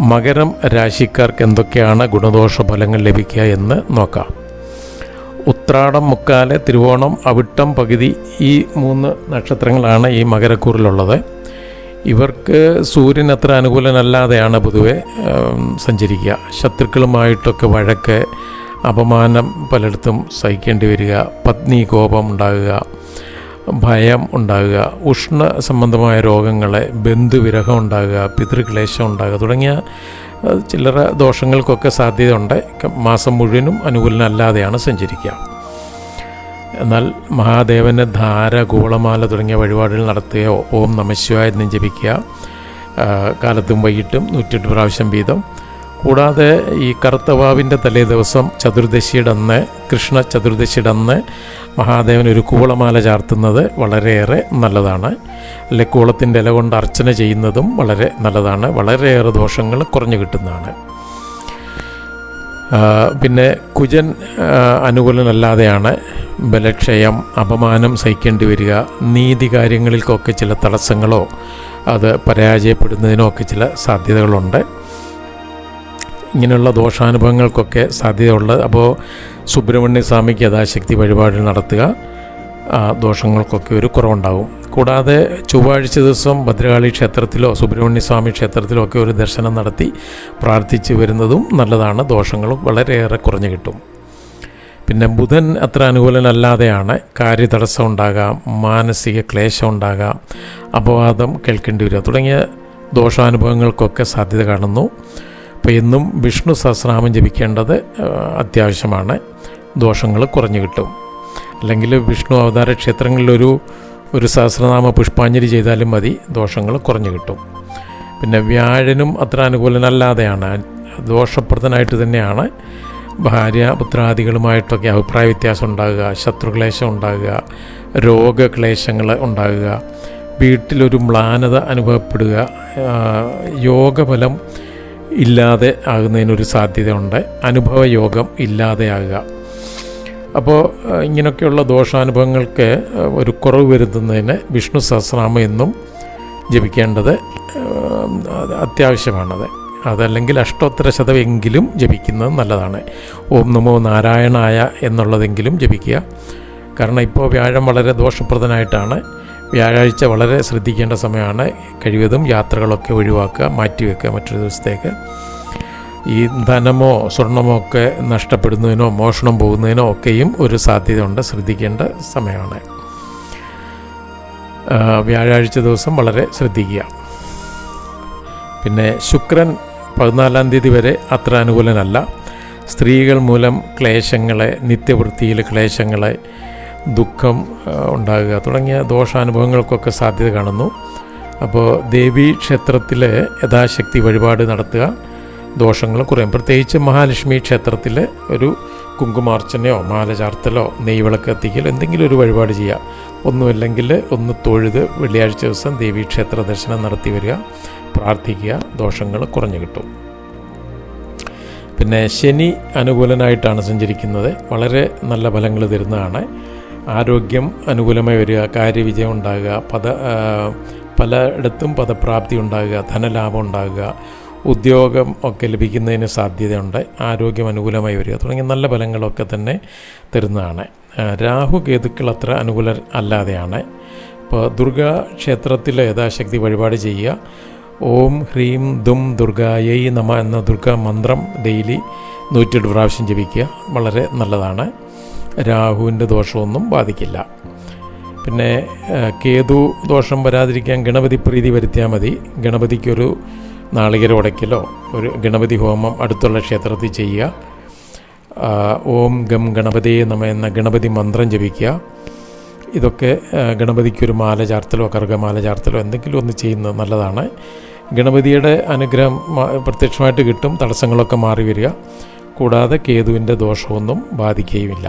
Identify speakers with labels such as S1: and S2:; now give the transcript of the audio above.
S1: മകരം രാശിക്കാർക്ക് എന്തൊക്കെയാണ് ഗുണദോഷ ഫലങ്ങൾ ലഭിക്കുക എന്ന് നോക്കാം. ഉത്രാടം മുക്കാൽ തിരുവോണം അവിട്ടം പകുതി ഈ മൂന്ന് നക്ഷത്രങ്ങളാണ് ഈ മകരക്കൂറിലുള്ളത്. ഇവർക്ക് സൂര്യൻ അത്ര അനുകൂലനല്ലാതെയാണ് പൊതുവെ സഞ്ചരിക്കുക. ശത്രുക്കളുമായിട്ടൊക്കെ വഴക്ക് അപമാനം പലയിടത്തും സഹിക്കേണ്ടി വരിക പത്നി കോപം ഉണ്ടാകുക ഭയം ഉണ്ടാകുക ഉഷ്ണ സംബന്ധമായ രോഗങ്ങളെ ബന്ധുവിരഹം ഉണ്ടാകുക പിതൃക്ലേശം ഉണ്ടാകുക തുടങ്ങിയ ചില്ലറ ദോഷങ്ങൾക്കൊക്കെ സാധ്യതയുണ്ട്. മാസം മുഴുവനും അനുകൂലനല്ലാതെയാണ് സഞ്ചരിക്കുക. എന്നാൽ മഹാദേവന് ധാര കൂളമാല തുടങ്ങിയ വഴിപാടുകൾ നടത്തുകയോ ഓം നമശിവായ എന്നും ജപിക്കുക കാലത്തും വൈകിട്ടും നൂറ്റെട്ട് പ്രാവശ്യം വീതം. കൂടാതെ ഈ കറുത്തവാവിന്റെ തലേ ദിവസം ചതുർദശിയുടെ അന്ന് കൃഷ്ണ ചതുർദശിയുടെ അന്ന് മഹാദേവൻ ഒരു കൂളമാല ചാർത്തുന്നത് വളരെയേറെ നല്ലതാണ്. അല്ലെ കൂളത്തിന്റെ ഇല കൊണ്ട് അർച്ചന ചെയ്യുന്നതും വളരെ നല്ലതാണ്. വളരെയേറെ ദോഷങ്ങൾ കുറഞ്ഞു കിട്ടുന്നതാണ്. പിന്നെ കുജൻ അനുകൂലനല്ലാതെയാണ് ബലക്ഷയം അപമാനം സഹിക്കേണ്ടി വരിക നീതി കാര്യങ്ങളിൽക്കൊക്കെ ചില തടസ്സങ്ങളോ അത് പരാജയപ്പെടുന്നതിനോ ഒക്കെ ചില സാധ്യതകളുണ്ട്. ഇങ്ങനെയുള്ള ദോഷാനുഭവങ്ങൾക്കൊക്കെ സാധ്യതയുള്ളത് അപ്പോൾ സുബ്രഹ്മണ്യ സ്വാമിക്ക് യഥാശക്തി വഴിപാടിൽ നടത്തുക ദോഷങ്ങൾക്കൊക്കെ ഒരു കുറവുണ്ടാവും. കൂടാതെ ചൊവ്വാഴ്ച ദിവസം ഭദ്രകാളി ക്ഷേത്രത്തിലോ സുബ്രഹ്മണ്യ സ്വാമി ക്ഷേത്രത്തിലോ ഒക്കെ ഒരു ദർശനം നടത്തി പ്രാർത്ഥിച്ച് വരുന്നതും നല്ലതാണ് ദോഷങ്ങളും വളരെയേറെ കുറഞ്ഞു കിട്ടും. പിന്നെ ബുധൻ അത്ര അനുകൂലനല്ലാതെയാണ് കാര്യതടസ്സം ഉണ്ടാകാം മാനസിക ക്ലേശം ഉണ്ടാകാം അപവാദം കേൾക്കേണ്ടി വരിക തുടങ്ങിയ ദോഷാനുഭവങ്ങൾക്കൊക്കെ സാധ്യത കാണുന്നു. അപ്പോൾ എന്നും വിഷ്ണു സഹസ്രനാമം ജപിക്കേണ്ടത് അത്യാവശ്യമാണ്. ദോഷങ്ങൾ കുറഞ്ഞു കിട്ടും. അല്ലെങ്കിൽ വിഷ്ണു അവതാര ക്ഷേത്രങ്ങളിലൊരു ഒരു സഹസ്രനാമ പുഷ്പാഞ്ജലി ചെയ്താലും മതി ദോഷങ്ങൾ കുറഞ്ഞു കിട്ടും. പിന്നെ വ്യാഴനും അത്ര അനുകൂലനല്ലാതെയാണ് ദോഷപ്രദനായിട്ട് തന്നെയാണ്. ഭാര്യ പുത്രാദികളുമായിട്ടൊക്കെ അഭിപ്രായ വ്യത്യാസം ഉണ്ടാകുക ശത്രുക്ലേശം ഉണ്ടാകുക രോഗക്ലേശങ്ങൾ ഉണ്ടാകുക വീട്ടിലൊരു മ്ലാനത അനുഭവപ്പെടുക യോഗഫലം ഇല്ലാതെ ആകുന്നതിനൊരു സാധ്യതയുണ്ട്. അനുഭവ യോഗം ഇല്ലാതെയാകുക അപ്പോൾ ഇങ്ങനെയൊക്കെയുള്ള ദോഷാനുഭവങ്ങൾക്ക് ഒരു കുറവ് വരുത്തുന്നതിന് വിഷ്ണു സഹസ്രനാമം എന്നും ജപിക്കേണ്ടത് അത്യാവശ്യമാണത്. അതല്ലെങ്കിൽ അഷ്ടോത്തര ശതമെങ്കിലും ജപിക്കുന്നത് നല്ലതാണ്. ഓം നമോ നാരായണായ എന്നുള്ളതെങ്കിലും ജപിക്കുക. കാരണം ഇപ്പോൾ വ്യാഴം വളരെ ദോഷപ്രദനായിട്ടാണ്. വ്യാഴാഴ്ച വളരെ ശ്രദ്ധിക്കേണ്ട സമയമാണ്. കഴിവതും യാത്രകളൊക്കെ ഒഴിവാക്കുക മാറ്റിവെക്കുക മറ്റൊരു ദിവസത്തേക്ക്. ഈ ധനമോ സ്വർണമോ ഒക്കെ നഷ്ടപ്പെടുന്നതിനോ മോഷണം പോകുന്നതിനോ ഒക്കെയും ഒരു സാധ്യതയുണ്ട്. ശ്രദ്ധിക്കേണ്ട സമയമാണ്. വ്യാഴാഴ്ച ദിവസം വളരെ ശ്രദ്ധിക്കുക. പിന്നെ ശുക്രൻ പതിനാലാം തീയതി വരെ അത്ര അനുകൂലനല്ല. സ്ത്രീകൾ മൂലം ക്ലേശങ്ങളെ നിത്യവൃത്തിയിൽ ക്ലേശങ്ങളെ ദുഃഖം ഉണ്ടാകുക. തുടങ്ങിയ ദോഷാനുഭവങ്ങൾക്കൊക്കെ സാധ്യത കാണുന്നു. അപ്പോൾ ദേവീ ക്ഷേത്രത്തിൽ യഥാശക്തി വഴിപാട് നടത്തുക. ദോഷങ്ങൾ കുറയും. പ്രത്യേകിച്ച് മഹാലക്ഷ്മി ക്ഷേത്രത്തിൽ ഒരു കുങ്കുമാർച്ചനയോ മാല ചാർത്തലോ നെയ്വിളക്ക് കത്തിക്കലോ എന്തെങ്കിലും ഒരു വഴിപാട് ചെയ്യുക. ഒന്നുമില്ലെങ്കിൽ ഒന്ന് തൊഴുത് വെള്ളിയാഴ്ച ദിവസം ദേവീ ക്ഷേത്ര ദർശനം നടത്തി വരിക. പ്രാർത്ഥിക്കുക. ദോഷങ്ങൾ കുറഞ്ഞു കിട്ടും. പിന്നെ ശനി അനുകൂലനായിട്ടാണ് സഞ്ചരിക്കുന്നത്. വളരെ നല്ല ഫലങ്ങൾ തരുന്നതാണ്. ആരോഗ്യം അനുകൂലമായി വരിക കാര്യവിജയം ഉണ്ടാകുക പദ പലയിടത്തും പദപ്രാപ്തി ഉണ്ടാകുക ധനലാഭം ഉണ്ടാകുക ഉദ്യോഗം ഒക്കെ ലഭിക്കുന്നതിന് സാധ്യതയുണ്ട് ആരോഗ്യം അനുകൂലമായി വരിക തുടങ്ങിയ നല്ല ഫലങ്ങളൊക്കെ തന്നെ തരുന്നതാണ്. രാഹു കേതുക്കൾ അത്ര അനുകൂല അല്ലാതെയാണ്. ഇപ്പോൾ ദുർഗാ ക്ഷേത്രത്തിൽ യഥാശക്തി വഴിപാട് ചെയ്യുക. ഓം ഹ്രീം ദും ദുർഗായൈ നമ എന്ന ദുർഗാ മന്ത്രം ഡെയിലി നൂറ്റെട്ട് പ്രാവശ്യം ജപിക്കുക വളരെ നല്ലതാണ്. രാഹുവിന്റെ ദോഷമൊന്നും ബാധിക്കില്ല. പിന്നെ കേതു ദോഷം വരാതിരിക്കാൻ ഗണപതി പ്രീതി വരുത്തിയാൽ മതി. ഗണപതിക്കൊരു നാളികേര ഉടയ്ക്കലോ ഒരു ഗണപതി ഹോമം അടുത്തുള്ള ക്ഷേത്രത്തിൽ ചെയ്യുക. ഓം ഗം ഗണപതേ നമ എന്ന ഗണപതി മന്ത്രം ജപിക്കുക. ഇതൊക്കെ ഗണപതിക്കൊരു മാല ചാർത്തലോ കർഗമാല ചാർത്തലോ എന്തെങ്കിലും ഒന്ന് ചെയ്യുന്നത് നല്ലതാണ്. ഗണപതിയുടെ അനുഗ്രഹം പ്രത്യക്ഷമായിട്ട് കിട്ടും തടസ്സങ്ങളൊക്കെ മാറി വരിക. കൂടാതെ കേതുവിന്റെ ദോഷമൊന്നും ബാധിക്കുകയുമില്ല.